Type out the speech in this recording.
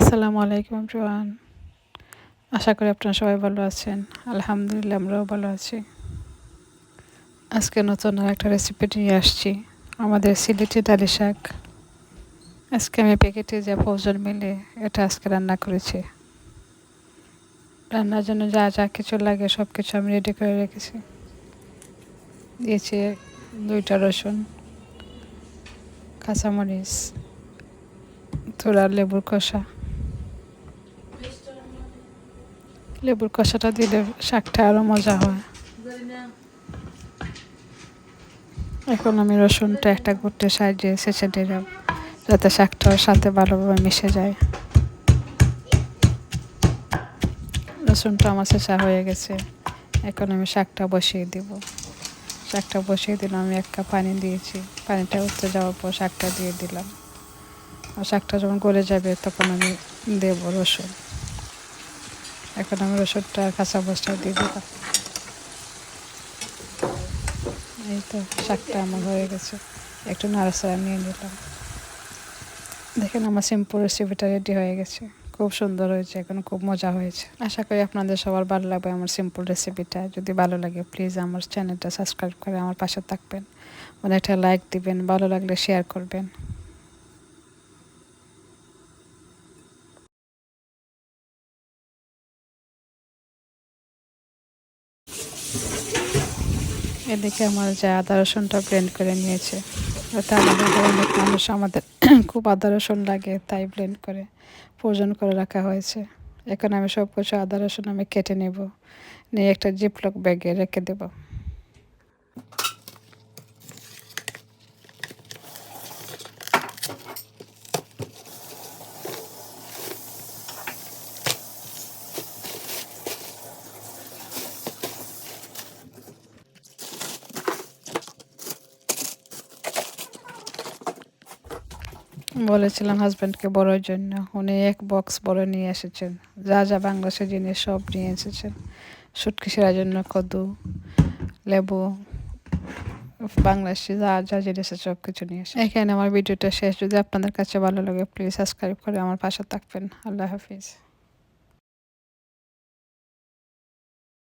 আসসালামু আলাইকুম জোয়ান আশা করি আপনারা সবাই ভালো আছেন। আলহামদুলিল্লাহ, আমরাও ভালো আছি। আজকে নতুন আর একটা রেসিপি নিয়ে আসছি। আমাদের সিলেটি ডালি শাক। আজকে আমি প্যাকেটে যা প্রয়োজন মিলে, এটা আজকে রান্না করেছি। রান্নার জন্য যা যা কিছু লাগে সব কিছু আমি রেডি করে রেখেছি। দিয়েছি দুইটা রসুন, কাঁচামরিচ থোড়া লেবুর কষা। লেবুর কষাটা দিলে শাকটা আরও মজা হয়। এখন আমি রসুনটা একটা গুটে সাইডে সেচে দিলাম, যাতে শাকটার সাথে ভালোভাবে মিশে যায়। রসুনটা আমার শেষা হয়ে গেছে। এখন আমি শাকটা বসিয়ে দিব। শাকটা বসিয়ে দিলাম, আমি এক কাপ পানি দিয়েছি। পানিটা উঠতে যাওয়ার পর শাকটা দিয়ে দিলাম। আর শাকটা যখন গলে যাবে, তখন আমি দেব রসুন। এখন আমি রসুনটা কাঁচা বসটা দিয়ে দিলাম। এই তো শাকটা আমার হয়ে গেছে। একটু নাড়াচাড়া নিয়ে নিলাম। দেখেন আমার সিম্পল রেসিপিটা রেডি হয়ে গেছে। খুব সুন্দর হয়েছে, এখন খুব মজা হয়েছে। আশা করি আপনাদের সবার ভালো লাগবে আমার সিম্পল রেসিপিটা যদি ভালো লাগে প্লিজ আমার চ্যানেলটা সাবস্ক্রাইব করে আমার পাশে থাকবেন। মানে একটা লাইক দিবেন, ভালো লাগলে শেয়ার করবেন। এদিকে আমার যে আদা রসুনটা ব্লেন্ড করে নিয়েছে আমাদের অনেক মানুষ আমাদের খুব আদা রসুন লাগে, তাই ব্লেন্ড করে প্রয়োজন করে রাখা হয়েছে। এখন আমি সব কিছু আদা রসুন আমি কেটে নেব, নিয়ে একটা জিপলক ব্যাগে রেখে দেবো। বলেছিলাম হাজব্যান্ডকে বড়োর জন্য। উনি এক বক্স বড় নিয়ে এসেছেন। যা যা বাংলাদেশের জিনিস সব নিয়ে এসেছেন। সুটকি সেরার জন্য কদু, লেবু বাংলাদেশি যা যা জিনিস সব কিছু নিয়ে এসে এখানে আমার ভিডিওটা শেষ। যদি আপনাদের কাছে ভালো লাগে প্লিজ সাবস্ক্রাইব করে আমার পাশে থাকবেন। আল্লাহ হাফিজ।